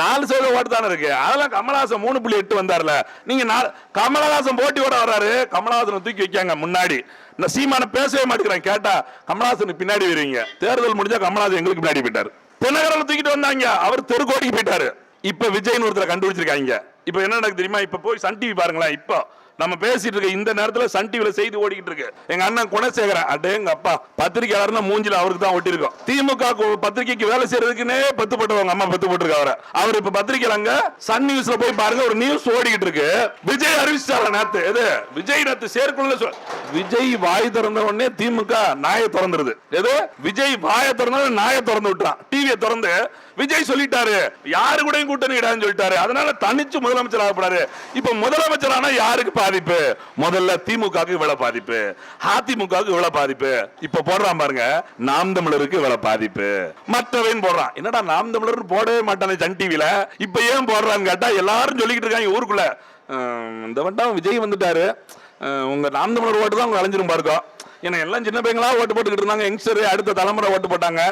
நாலு சதவீத ஓட்டு தானே இருக்கு? அதெல்லாம் கமலஹாசன் மூணு புள்ளி எட்டு வந்தார்ல. நீங்க நாலு கமலஹாசன் போட்டியோட வர்றாரு கமலஹாசனை தூக்கி வைக்காங்க முன்னாடி. இந்த சீமான பேசவே மாட்டேங்கிறேன் கேட்டா கமலஹாசனுக்கு பின்னாடி வருவீங்க தேர்தல் முடிஞ்சா கமலஹாசன் எங்களுக்கு பின்னாடி போயிட்டாரு. தினகரில் தூக்கிட்டு வந்தாங்க. அவர் தெருக்கோடிக்கு போயிட்டாரு. இப்ப விஜய்னு ஒருத்தர் கண்டுபிடிச்சிருக்காங்க. இப்ப என்ன நடக்கு தெரியுமா? இப்ப போய் சன் டிவி பாருங்களேன். இப்போ நம்ம பேசிட்டு இருக்க இந்த நேரத்துல சன் டிவில செய்தி ஓடிக்கிட்டு இருக்கு. எங்க அண்ணன் குணசேகரன் எங்க அப்பா பத்திரிகையாளர்னா மூஞ்சில அவருக்கு தான் ஒட்டிருக்கோம் திமுக பத்திரிகைக்கு வேலை செய்யறதுக்குன்னே பத்து போட்டவங்க அம்மா பத்து போட்டிருக்க அவரை. அவர் இப்ப பத்திரிகையில அங்க சன் நியூஸ்ல போய் பாருங்க ஒரு நியூஸ் ஓடிக்கிட்டு இருக்கு. விஜய் அறிவிச்சார நேத்து? எது? விஜய் நேத்து சேர்க்குள்ள சொல் விஜய் வாய் திறந்த உடனே திமுக நாயை திறந்துருது. எது? விஜய் வாயை திறந்த நாயை திறந்து விட்டுறான். டிவியை திறந்து விஜய் சொல்லிட்டாரு. யாரு கூட கூட்டணி இடான்னு சொல்லிட்டாரு. அதனால தனிச்சு முதலமைச்சர் ஆகப்படாரு. இப்ப முதலமைச்சர் ஆனா யாருக்கு பாதிப்பு? முதல்ல திமுகவுக்கு இவ்வளவு பாதிப்பு. அதிமுகவுக்கு இவ்வளவு பாதிப்பு. இப்ப போடுறான் பாருங்க நாம் தமிழருக்கு இவ்வளவு பாதிப்பு. மற்றவன் போடுறான். என்னடா நாம் தமிழர் போடவே மாட்டானே சன் டிவில இப்ப ஏன் போடுறான்னு கேட்டா எல்லாரும் சொல்லிக்கிட்டு இருக்காங்க ஊருக்குள்ள. இந்த வட்டம் விஜய் வந்துட்டாரு. உங்க நாம் தமிழர் ஓட்டு தான் உங்க அலைஞ்சிரும் பாருக்கோ ஏன்னா எல்லாம் சின்ன பையங்களா ஓட்டு போட்டுக்கிட்டு இருந்தாங்க. யங்ஸ்டர் அடுத்த தலைமுறை ஓட்டு போட்டாங்க.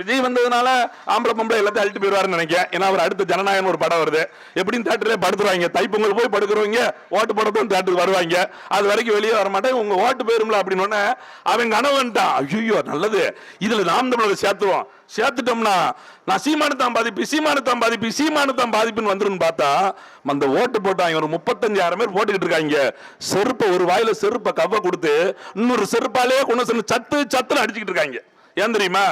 விஜய் வந்ததுனால ஆம்பளை பொம்பளை எல்லாத்தையும் அழிட்டு போயிடுவாருன்னு நினைக்கிறேன். ஏன்னா அவர் அடுத்த ஜனநாயகம் ஒரு படம் வருது. எப்படியும் தேட்டரே படுத்துருவாங்க. தைப்பொங்கல் போய் படுக்கிறவங்க ஓட்டு போடத்தும் தேட்டருக்கு வருவாங்க. அது வரைக்கும் வெளியே வர மாட்டேன். உங்க ஓட்டு போயிரும்ல அப்படின்னு அவன் கணவன்ட்டான் ஐயோ நல்லது. இதுல நாம் தமிழரை சேர்த்துவோம் சேர்த்துட்டோம்னா நான் சீமானத்தான் பாதிப்பு சீமானத்தான் பாதிப்பு சீமானத்தான் பாதிப்புன்னு வந்துருன்னு பார்த்தா அந்த ஓட்டு போட்டாங்க ஒரு முப்பத்தஞ்சாயிரம் பேர் போட்டுக்கிட்டு இருக்காங்க. செருப்பை ஒரு வாயில செருப்பை கவ்வ கொடுத்து இன்னொரு செருப்பாலே கொண்டு வந்து சத்து சத்துல அடிச்சுக்கிட்டு இருக்காங்க. ஏன் தெரியுமா?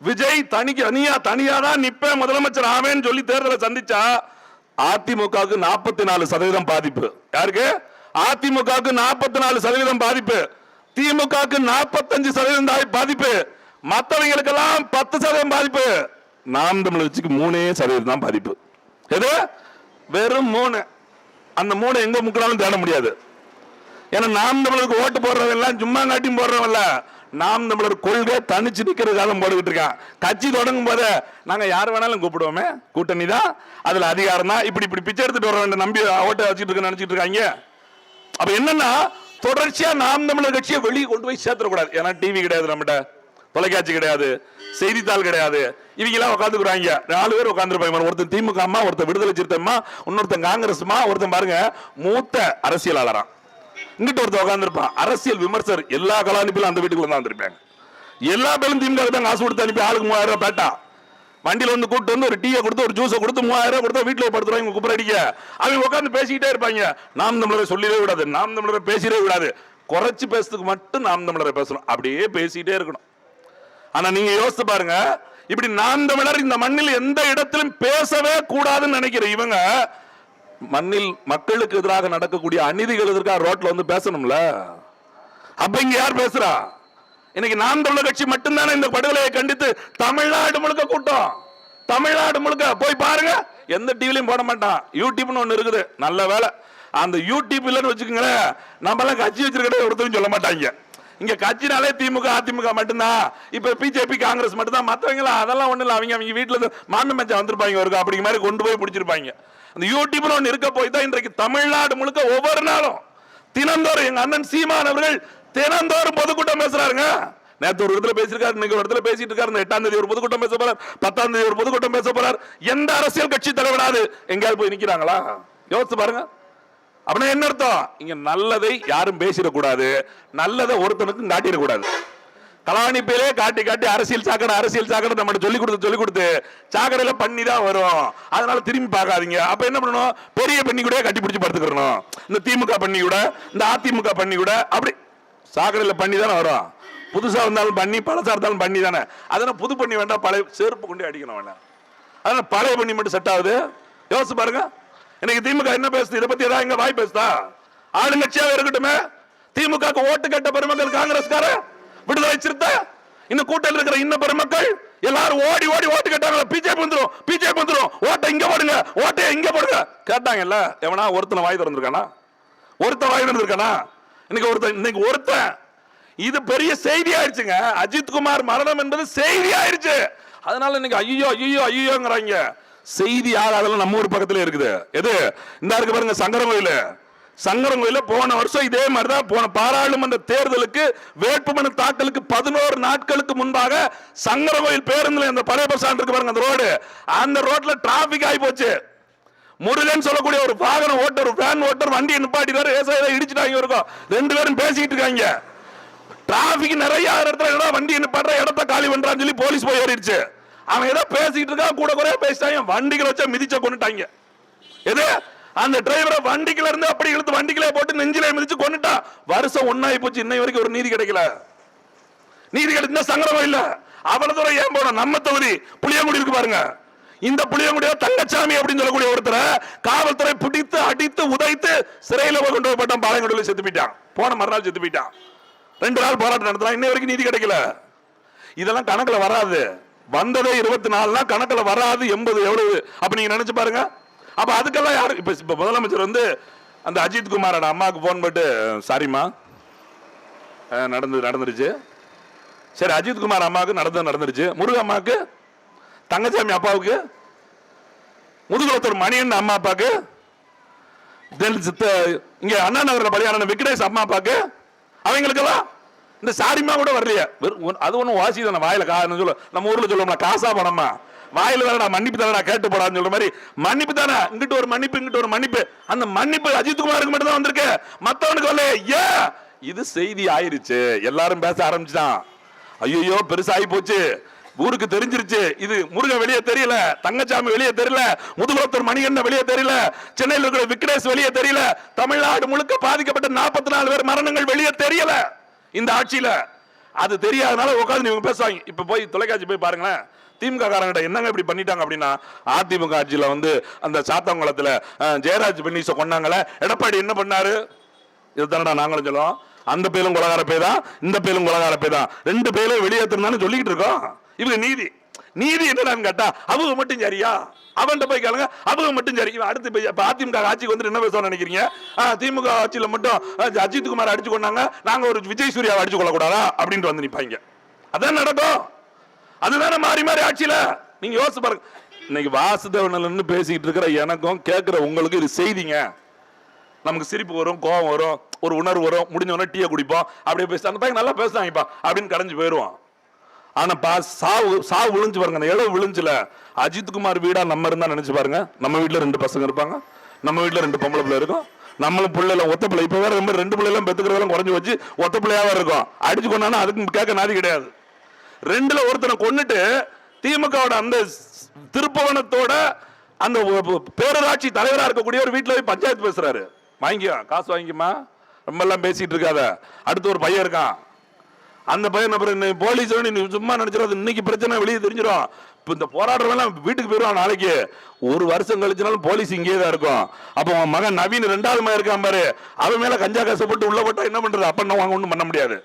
விஜய் தனிக்கு தனியா தனியா தான் நிப்பேன் முதலமைச்சர் ஆவேன்னு சொல்லி தேர்தலை சந்திச்சா அதிமுகவுக்கு நாற்பத்தி நாலு சதவீதம் பாதிப்பு. யாருக்கு? அதிமுகவுக்கு நாற்பத்தி நாலு சதவீதம் பாதிப்பு. திமுகவுக்கு நாற்பத்தஞ்சு சதவீதம் பாதிப்பு. மற்றவங்களுக்கெல்லாம் பத்து சதவீதம் பாதிப்பு. நாம் தமிழ் வச்சுக்கு மூணே சதவீதம் தான் பாதிப்பு. எது? வெறும் மூணு. அந்த மூணு எங்க முக்கினாலும் தேட முடியாது. ஏன்னா நாம் தமிழருக்கு ஓட்டு போடுறதெல்லாம் சும்மா காட்டியும் போடுறவன்ல நாம் தமிழர் கொள்கை தனிச்சு நிக்கிறதுக்காக போட்டுக்கிட்டு இருக்கான். கட்சி தொடங்கும் போது நாங்க யார் வேணாலும் கூப்பிடுவோமே. கூட்டணி தான். அதுல அதிகாரம் தான். இப்படி இப்படி பிச்சை எடுத்துட்டு வர வேண்டிய நம்பி ஓட்டை வச்சுட்டு இருக்க நினைச்சிட்டு இருக்காங்க. அப்ப என்னன்னா தொடர்ச்சியா நாம் தமிழர் கட்சியை வெளியே கொண்டு போய் சேர்த்துடக்கூடாது. ஏன்னா டிவி கிடையாது நம்மகிட்ட. தொலைக்காட்சி கிடையாது செய்தித்தாள் கிடையாது. இவங்க எல்லாம் உட்காந்துக்கிறாங்க. நாலு பேர் உட்காந்துருப்பாங்க. ஒருத்தன் திமுக அம்மா ஒருத்தன் விடுதலை சிறுத்தைமா இன்னொருத்தன் காங்கிரஸ்மா ஒருத்தன் பாருங்க மூத்த அரசியலாளரான் இங்கிட்ட ஒருத்தன் உட்காந்துருப்பான். அரசியல் விமர்சர் எல்லா கலாநிப்பிலும் அந்த வீட்டுக்குள்ள தான் வந்திருப்பாங்க. எல்லா பேரும் திமுக தான் காசு கொடுத்து அனுப்பி ஆளுக்கு மூவாயிரம் ரூபாய் பேட்டா. வண்டியில வந்து கூட்டு வந்து ஒரு டீயை கொடுத்து ஒரு ஜூஸை கொடுத்து மூவாயிரம் ரூபாய் கொடுத்தா வீட்டுல படுத்துறாங்க குப்பர் அடிக்க. அவங்க உட்காந்து பேசிக்கிட்டே இருப்பாங்க. நாம் தமிழரை சொல்லிடவே விடாது. நாம் தமிழரை பேசிடவே விடாது. குறைச்சி பேசுறதுக்கு மட்டும் நாம் தமிழரை பேசணும். அப்படியே பேசிக்கிட்டே இருக்கணும். ஆனா நீங்க யோசித்து பாருங்க. இப்படி நாம் தமிழர் இந்த மண்ணில் எந்த இடத்திலும் பேசவே கூடாதுன்னு நினைக்கிற இவங்க மண்ணில் மக்களுக்கு எதிராக நடக்கக்கூடிய அநீதிகள் எதிர்க்கா ரோட்ல வந்து பேசணும்ல? அப்ப இங்க யார் பேசுறா? இன்னைக்கு நாம் தமிழர் கட்சி மட்டும்தானே இந்த படுகொலையை கண்டித்து தமிழ்நாடு முழுக்க கூட்டம். தமிழ்நாடு முழுக்க. போய் பாருங்க. எந்த டிவிலையும் போட மாட்டான். யூடியூப்னு ஒண்ணு இருக்குது. நல்ல வேலை. அந்த யூடியூப் இல்லைன்னு வச்சுக்கோங்களேன் நம்மளாம் கட்சி வச்சிருக்கே ஒருத்தரும் சொல்ல மாட்டாங்க. இங்க கட்சினாலே திமுக அதிமுக மட்டும்தான். இப்ப பிஜேபி காங்கிரஸ் மட்டும்தான். மத்தவங்க அதெல்லாம் ஒண்ணு இல்ல. அவங்க அவங்க வீட்டுல மாமி மச்சா வந்திருப்பாங்க ஒரு அப்படிங்க மாதிரி கொண்டு போய் பிடிச்சிருப்பாங்க. அந்த யூடியூப்னு ஒண்ணு இருக்க போய் தான் இன்றைக்கு தமிழ்நாடு முழுக்க ஒவ்வொரு நாளும் தினந்தோறும் எங்க அண்ணன் சீமான் அவர்கள் தினந்தோறும் பொதுக்கூட்டம் பேசுறாருங்க. நேற்று ஒரு இடத்துல பேசியிருக்காரு இன்னைக்கு ஒரு இடத்துல பேசிட்டு இருக்காரு. எட்டாம் தேதி ஒரு பொதுக்கூட்டம் பேச போறார். பத்தாம் தேதி ஒரு பொதுக்கூட்டம் பேச போறார். எந்த அரசியல் கட்சி தலைவராது எங்கேயாவது போய் நிக்கிறாங்களா? யோசிச்சு பாருங்க. அப்படின்னா என்ன அர்த்தம்? இங்க நல்லதை யாரும் பேசிடக்கூடாது. நல்லதை ஒருத்தனுக்கும் காட்டிடக்கூடாது. கலாணிப்பிலே காட்டி காட்டி அரசியல் சாக்கடை அரசியல் சாக்கடை நம்ம சொல்லி கொடுத்து சொல்லி கொடுத்து சாக்கடையில பண்ணி தான் வரும். அதனால திரும்பி பார்க்காதீங்க. அப்ப என்ன பண்ணணும்? பெரிய பண்ணி கூட கட்டி பிடிச்சி படுத்துக்கிறணும். இந்த திமுக பண்ணி கூட இந்த அதிமுக பண்ணி கூட அப்படி சாக்கடையில பண்ணி தானே வரும். புதுசா இருந்தாலும் பண்ணி பழசா இருந்தாலும் பண்ணி தானே. அதனால புது பண்ணி வேண்டாம் பழைய செருப்பு கொண்டு அடிக்கணும் வேண்டாம் அதனால பழைய பண்ணி மட்டும் செட் ஆகுது. யோசிச்சு பாருங்க. இன்னைக்கு திமுக என்ன பேசுது? இதை பத்தி ஏதாவது எங்க வாய் பேசுதா? ஆளுங்கட்சியாக இருக்கட்டுமே. திமுக ஓட்டு கேட்ட பெருமக்கள் காங்கிரஸ்கார விடுதலை சிறுத்தை இன்னும் கூட்டத்தில் இருக்கிற இன்ன பெருமக்கள் எல்லாரும் ஓடி ஓடி ஓட்டு கேட்டாங்க பிஜேபி வந்துரும் பிஜேபி வந்துடும் ஓட்டை இங்க போடுங்க ஓட்டை இங்க போடுங்க. கேட்டாங்கல்ல எவனா ஒருத்தனை வாய் திறந்திருக்கானா? ஒருத்தன் வாய் திறந்திருக்கானா? இன்னைக்கு ஒருத்தன் இன்னைக்கு ஒருத்தன். இது பெரிய செய்தி ஆயிடுச்சுங்க அஜித் குமார் மரணம் என்பது செய்தி ஆயிடுச்சு அதனால இன்னைக்கு ஐயோ ஐயோ ஐயோங்கிறாங்க. செய்தி ஆகாதெல்லாம் நம்ம ஊர் பக்கத்துல இருக்குது. எது? இந்த இருக்கு பாருங்க சங்கரன் கோயில் சங்கரங்கோயில போன வருஷம் இதே மாதிரி தான் போன பாராளுமன்ற தேர்தலுக்கு வேட்புமனு தாக்கலுக்கு பதினோரு நாட்களுக்கு முன்பாக சங்கரங்கோயில் பேருந்துல அந்த பழைய பஸ் ஸ்டாண்ட் இருக்கு பாருங்க அந்த ரோடு. அந்த ரோட்ல டிராபிக் ஆகி போச்சு. முருகன் சொல்லக்கூடிய ஒரு வாகன ஓட்டர் வேன் ஓட்டர் வண்டியை நிப்பாட்டினாரு விவசாயம் இடிச்சுட்டாங்க இருக்கும் ரெண்டு பேரும் பேசிக்கிட்டு இருக்காங்க. டிராபிக் நிறைய இடத்துல வண்டி நிப்பாடுற இடத்த காலி பண்றான்னு சொல்லி போலீஸ் போய் ஏறிடுச்சு. அவன் ஏதோ பேசிக்கிட்டு இருக்கா கூட குறைய பேசிட்டாங்க. வண்டிகளை வச்சா மிதிச்ச கொண்டுட்டாங்க எது? அந்த டிரைவரை வண்டிக்குல இருந்து அப்படி இழுத்து வண்டிக்குள்ளே போட்டு நெஞ்சிலே மிதிச்சு கொண்டுட்டான் வருஷம் ஒன்னாயி போச்சு இன்னை வரைக்கும் ஒரு நீதி கிடைக்கல. நீதி கிடைச்சா சங்கடம் இல்ல. அவ்வளவு தூரம் ஏன் போன? நம்ம தொகுதி புளியங்குடி இருக்கு பாருங்க. இந்த புளியங்குடியோ தங்கச்சாமி அப்படின்னு சொல்லக்கூடிய ஒருத்தரை காவல்துறை பிடித்து அடித்து உதைத்து சிறையில போய் கொண்டு போய்ட்டான் பாளையங்குடியில் செத்து போயிட்டான். போன மறுநாள் செத்து போயிட்டான். ரெண்டு நாள் போராட்டம் நடத்தலாம் இன்ன வரைக்கும் நீதி கிடைக்கல. இதெல்லாம் கணக்குல வராது. வந்ததே இருபத்தி நாலுனா கணக்கில் வராது எண்பது எவ்வளவு அப்போ நீங்க நினைச்சு பாருங்க. அப்போ அதுக்கெல்லாம் யாரு இப்போ இப்போ முதலமைச்சர் வந்து அந்த அஜித் குமாரோட அம்மாவுக்கு ஃபோன் போட்டு சாரிம்மா நடந்து நடந்துருச்சு. சரி அஜித் குமார் அம்மாவுக்கு நடந்தது நடந்துருச்சு. முருக அம்மாவுக்கு தங்கச்சாமி அப்பாவுக்கு முதுகுளத்தூர் மணியன் அம்மா அப்பாவுக்கு தென் சித்த- இங்கே அண்ணா நகரில் பலியான விக்னேஷ் அம்மா அப்பாவுக்கு அவங்களுக்கெல்லாம் இந்த சாரிமா கூட வரலையே. அது ஒன்றும் வாசி தானே வாயில காரணம் சொல்ல நம்ம ஊர்ல சொல்லுவோம்ல காசா பணமா வாயில தானடா மன்னிப்பு தானடா கேட்டு போடான்னு சொல்ற மாதிரி மன்னிப்பு தானே? இங்கிட்டு ஒரு மன்னிப்பு இங்கிட்டு ஒரு மன்னிப்பு. அந்த மன்னிப்பு அஜித் குமாருக்கு மட்டும் தான் வந்திருக்கு. மத்தவனுக்கு வரல ஏன் இது செய்தி ஆயிருச்சு. எல்லாரும் பேச ஆரம்பிச்சுதான் ஐயோ பெருசாகி போச்சு. ஊருக்கு தெரிஞ்சிருச்சு. இது முருகன் வெளியே தெரியல தங்கச்சாமி வெளியே தெரியல முதுகுலத்தூர் மணிகண்டன் வெளியே தெரியல சென்னையில் இருக்கிற விக்னேஷ் வெளியே தெரியல தமிழ்நாடு முழுக்க பாதிக்கப்பட்ட நாற்பத்தி நாலு பேர் மரணங்கள் வெளியே தெரியல. இந்த ஆட்சியில் அது தெரியாதனால உட்காந்து நீங்க பேசுவாங்க. இப்போ போய் தொலைக்காட்சி போய் பாருங்களேன். திமுக காரங்கிட்ட என்னங்க இப்படி பண்ணிட்டாங்க அப்படின்னா அதிமுக ஆட்சியில் வந்து அந்த சாத்தாங்குளத்துல ஜெயராஜ் பென்னீஸை கொண்டாங்களே எடப்பாடி என்ன பண்ணாரு? இதுதானடா நாங்களும் சொல்லுவோம் அந்த பேரும் குலகார பே தான் இந்த பேரும் குலகார பே தான். ரெண்டு பேரும் வெளியேற்றணும் சொல்லிக்கிட்டு இருக்கோம். இவங்க நீதி. நீதி என்னடான்னு கேட்டா அவங்க மட்டும் சரியா? அவன்கிட்ட போய் கேளுங்க. அவங்க மட்டும் சரி. அடுத்து போய் அதிமுக ஆட்சிக்கு வந்து என்ன பேச நினைக்கிறீங்க? திமுக ஆட்சியில் மட்டும் அஜித் குமார் அடிச்சு கொண்டாங்க. நாங்க ஒரு விஜய் சூர்யாவை அடிச்சு கொள்ளக்கூடாதா அப்படின்ட்டு வந்து நிற்பாங்க அதான் நடக்கும். அதுதானே மாறி மாறி ஆட்சியில. நீங்க யோசிச்சு பாருங்க. இன்னைக்கு வாசுதேவனில் பேசிக்கிட்டு இருக்கிற எனக்கும் கேட்கிற உங்களுக்கு இது செய்திங்க. நமக்கு சிரிப்பு வரும் கோவம் வரும் ஒரு உணர்வு வரும். முடிஞ்ச உடனே டீயை குடிப்போம். அப்படியே பேசி அந்த பையன் நல்லா பேசுவாங்கப்பா அப்படின்னு கடைஞ்சு போயிடுவான். ஆனா பா சாவு சாவு விழுஞ்சு பாருங்க. அந்த இளவு விழுஞ்சுல. அஜித்குமார் வீடா நம்ம இருந்தா நினைச்சு பாருங்க. நம்ம வீட்டுல ரெண்டு பசங்க இருப்பாங்க. நம்ம வீட்டுல ரெண்டு பொம்பளை பிள்ளை இருக்கும். நம்மளும் பிள்ளைல ஒத்த பிள்ளை. இப்ப வேற ரொம்ப ரெண்டு பிள்ளைலாம் பெத்துக்கிறதெல்லாம் குறைஞ்சு வச்சு ஒத்த பிள்ளையாவே இருக்கும். அடிச்சு கொண்டானா அதுக்கு கேட்க நாதி கிடையாது. ரெண்டுல ஒருத்தனை கொண்டுட்டு திமுகவோட அந்த ஸ்- திருப்பவனத்தோட அந்த பேரராட்சி பேரூராட்சி தலைவரா இருக்கக்கூடிய ஒரு வீட்டுல போய் பஞ்சாயத்து பேசுறாரு. வாங்கிக்கோ காசு வாங்கிக்குமா ரொம்ப எல்லாம் பேசிட்டு இருக்காத. அடுத்து ஒரு பையன் இருக்கான். அந்த பையன் அப்புறம் நீ போலீஸ் நீ சும்மா நினைச்சிடாது இன்னைக்கு பிரச்சனை வெளியே தெரிஞ்சிடும். இப்போ இந்த போராடுறவங்க எல்லாம் வீட்டுக்கு போயிடுவான் நாளைக்கு. ஒரு வருஷம் கழிச்சுனாலும் போலீஸ் இங்கே தான் இருக்கும். அப்போ உன் மகன் நவீன் ரெண்டாவது மாதிரி இருக்கான் பாரு. அவன் மேலே கஞ்சா காசை போட்டு உள்ள போட்டா என்ன பண்றது? அப்போ என்ன வாங்க ஒன்றும் பண்ண முடியாது.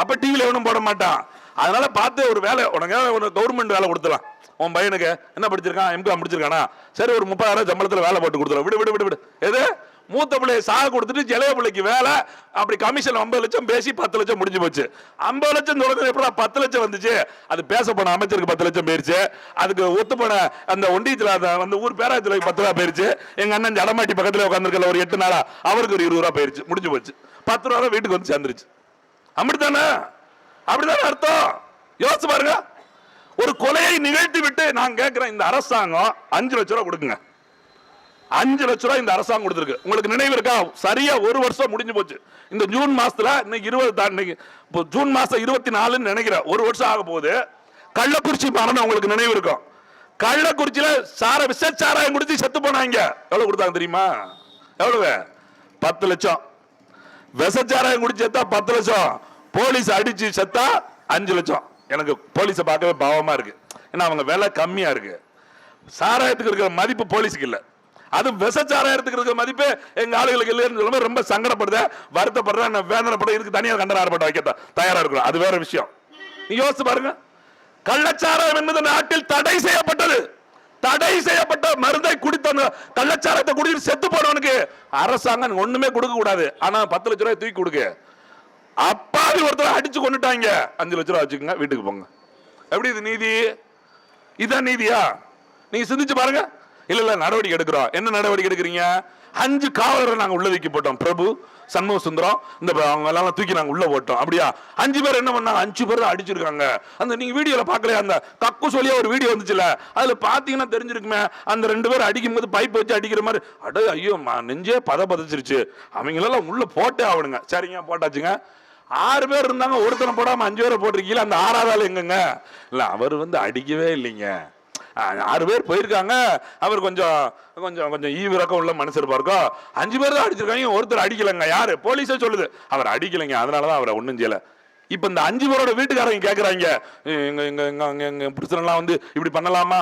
அப்போ டிவியில் எவனும் போட மாட்டான். அதனால பார்த்து ஒரு வேலை உனக்கு ஒரு கவர்மெண்ட் வேலை கொடுத்துலாம் உன் பையனுக்கு என்ன படிச்சிருக்கான்? எம்காம் முடிச்சிருக்கானா சரி ஒரு முப்பதாயிரம் சம்பளத்தில் வேலை போட்டு கொடுத்துலாம் விடு விடு விடு விடு. எது? மூத்த பிள்ளைய சாக கொடுத்துட்டு ஜெலைய பிள்ளைக்கு வேலை. அப்படி கமிஷன் ஐம்பது லட்சம் பேசி பத்து லட்சம் முடிஞ்சு போச்சு. ஐம்பது லட்சம் தொடர்ந்து எப்படா பத்து லட்சம் வந்துச்சு? அது பேச போன அமைச்சருக்கு பத்து லட்சம் போயிருச்சு. அதுக்கு ஒத்து போன அந்த ஒண்டியத்தில் அந்த அந்த ஊர் பேராயத்துல பத்து ரூபா போயிருச்சு. எங்க அண்ணன் ஜடமாட்டி பக்கத்தில் உட்காந்துருக்கல ஒரு எட்டு நாளா. அவருக்கு ஒரு இருபது ரூபா போயிருச்சு. முடிஞ்சு போச்சு. பத்து ரூபா வீட்டுக்கு வந்து சேர்ந்துருச்சு. அப்படித்தானே? அப்படிதானே அர்த்தம்? யோசிச்சு பாருங்க. ஒரு கொலையை நிகழ்த்தி விட்டு நான் கேட்கிறேன் இந்த அரசாங்கம் அஞ்சு லட்ச ரூபா கொடுக்குங்க. அஞ்சு லட்ச ரூபாய் இந்த அரசாங்கம் கொடுத்துருக்கு. உங்களுக்கு நினைவு இருக்கா? சரியா ஒரு வருஷம் முடிஞ்சு போச்சு. இந்த ஜூன் மாசத்துல இன்னைக்கு இருபது தா- இன்னைக்கு இப்போ ஜூன் மாசம் இருபத்தி நாலுன்னு நினைக்கிறேன். ஒரு வருஷம் ஆக போகுது. கள்ளக்குறிச்சி மரணம் உங்களுக்கு நினைவு இருக்கும். கள்ளக்குறிச்சியில சார விஷ சாராயம் குடிச்சு செத்து போனாங்க. எவ்வளவு கொடுத்தாங்க தெரியுமா? எவ்வளவு? பத்து லட்சம். விசச்சாராயம் குடிச்சு செத்தா பத்து லட்சம். போலீஸ் அடிச்சு செத்தா அஞ்சு லட்சம். எனக்கு போலீஸை பார்க்கவே பாவமா இருக்கு. ஏன்னா அவங்க விலை கம்மியா இருக்கு. சாராயத்துக்கு இருக்கிற மதிப்பு போலீஸுக்கு இல்லை. அது விசச்சாரம் இருக்கிற மதிப்பு எங்க ஆளுகளுக்கு இல்லைன்னு சொல்லும்போது ரொம்ப சங்கடப்படுத வருத்தப்படுறேன் நான் வேதனைப்படுறேன் இதுக்கு தனியாக கண்டன ஆர்ப்பாட்டம் வைக்க தயாரா இருக்கிறோம். அது வேற விஷயம். நீ யோசிச்சு பாருங்க. கள்ளச்சாரம் என்பது நாட்டில் தடை செய்யப்பட்டது. தடை செய்யப்பட்ட மருந்தை குடித்த கள்ளச்சாரத்தை குடிச்சு செத்து போனவனுக்கு அரசாங்கம் ஒண்ணுமே கொடுக்க கூடாது. ஆனா பத்து லட்ச ரூபாய் தூக்கி கொடுக்க. அப்பாவி ஒருத்தர் அடிச்சு கொண்டுட்டாங்க அஞ்சு லட்ச ரூபா வச்சுக்கோங்க வீட்டுக்கு போங்க. எப்படி இது நீதி? இதான் நீதியா? நீங்க சிந்திச்சு பாருங்க. இல்ல இல்ல நடவடிக்கை எடுக்கிறோம். என்ன நடவடிக்கை எடுக்கிறீங்க? அஞ்சு காவலரை நாங்க உள்ள வைக்க போட்டோம். பிரபு சண்முக சுந்தரம் இந்த அவங்க எல்லாம் தூக்கி நாங்க உள்ள போட்டோம். அப்படியா? அஞ்சு பேர் என்ன பண்ணாங்க? அஞ்சு பேர் தான் அடிச்சிருக்காங்க. அந்த நீங்க வீடியோல பாக்கலையா அந்த கக்கு சொல்லியா ஒரு வீடியோ வந்துச்சுல? அதுல பாத்தீங்கன்னா தெரிஞ்சிருக்குமே. அந்த ரெண்டு பேர் அடிக்கும் போது பைப் வச்சு அடிக்கிற மாதிரி அட ஐயோ நெஞ்சே பத பதச்சிருச்சு அவங்களெல்லாம் உள்ள போட்டே ஆகணுங்க. சரிங்க போட்டாச்சுங்க. ஆறு பேர் இருந்தாங்க. ஒருத்தனை போடாம அஞ்சு பேரை போட்டிருக்கீங்களா? அந்த ஆறாவது ஆள் எங்கங்க? இல்ல அவர் வந்து அடிக்கவே இல்லைங்க. ஆறு பேர் போயிருக்காங்க. அவர் கொஞ்சம் கொஞ்சம் கொஞ்சம் ஈவிரக்கம் உள்ள மனசு இருப்பாருக்கோ அஞ்சு பேர் தான் அடிச்சிருக்காங்க. ஒருத்தர் அடிக்கலைங்க. யாரு? போலீஸே சொல்லுது. அவர் அடிக்கலைங்க. அதனால தான் அவரை ஒன்றும் செய்யல. இப்போ இந்த அஞ்சு பேரோட வீட்டுக்காரங்க கேட்குறாங்க இங்கே இங்கே இங்கே அங்கே எங்கள் பிரச்சனைலாம் வந்து இப்படி பண்ணலாமா?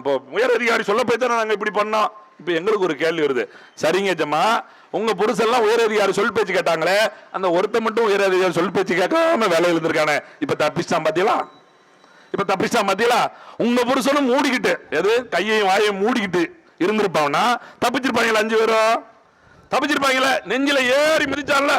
இப்போ உயர் அதிகாரி சொல்ல போய் தானே இப்படி பண்ணோம். இப்போ எங்களுக்கு ஒரு கேள்வி வருது. சரிங்க ஜம்மா. உங்கள் புருஷெல்லாம் உயர் அதிகாரி சொல் பேச்சு கேட்டாங்களே. அந்த ஒருத்த மட்டும் உயர் அதிகாரி சொல் பேச்சு கேட்காம வேலை இருந்திருக்கானே. இப்போ தப்பிச்சான் பார்த்தீங்களா இப்ப தப்பிச்சா மத்தியில உங்க புருஷனும் மூடிக்கிட்டு எது? கையையும் வாயையும் மூடிக்கிட்டு இருந்திருப்பாங்கன்னா தப்பிச்சிருப்பாங்களா அஞ்சு பேரும்? தப்பிச்சிருப்பாங்களே? நெஞ்சில ஏறி மிதிச்சான்ல?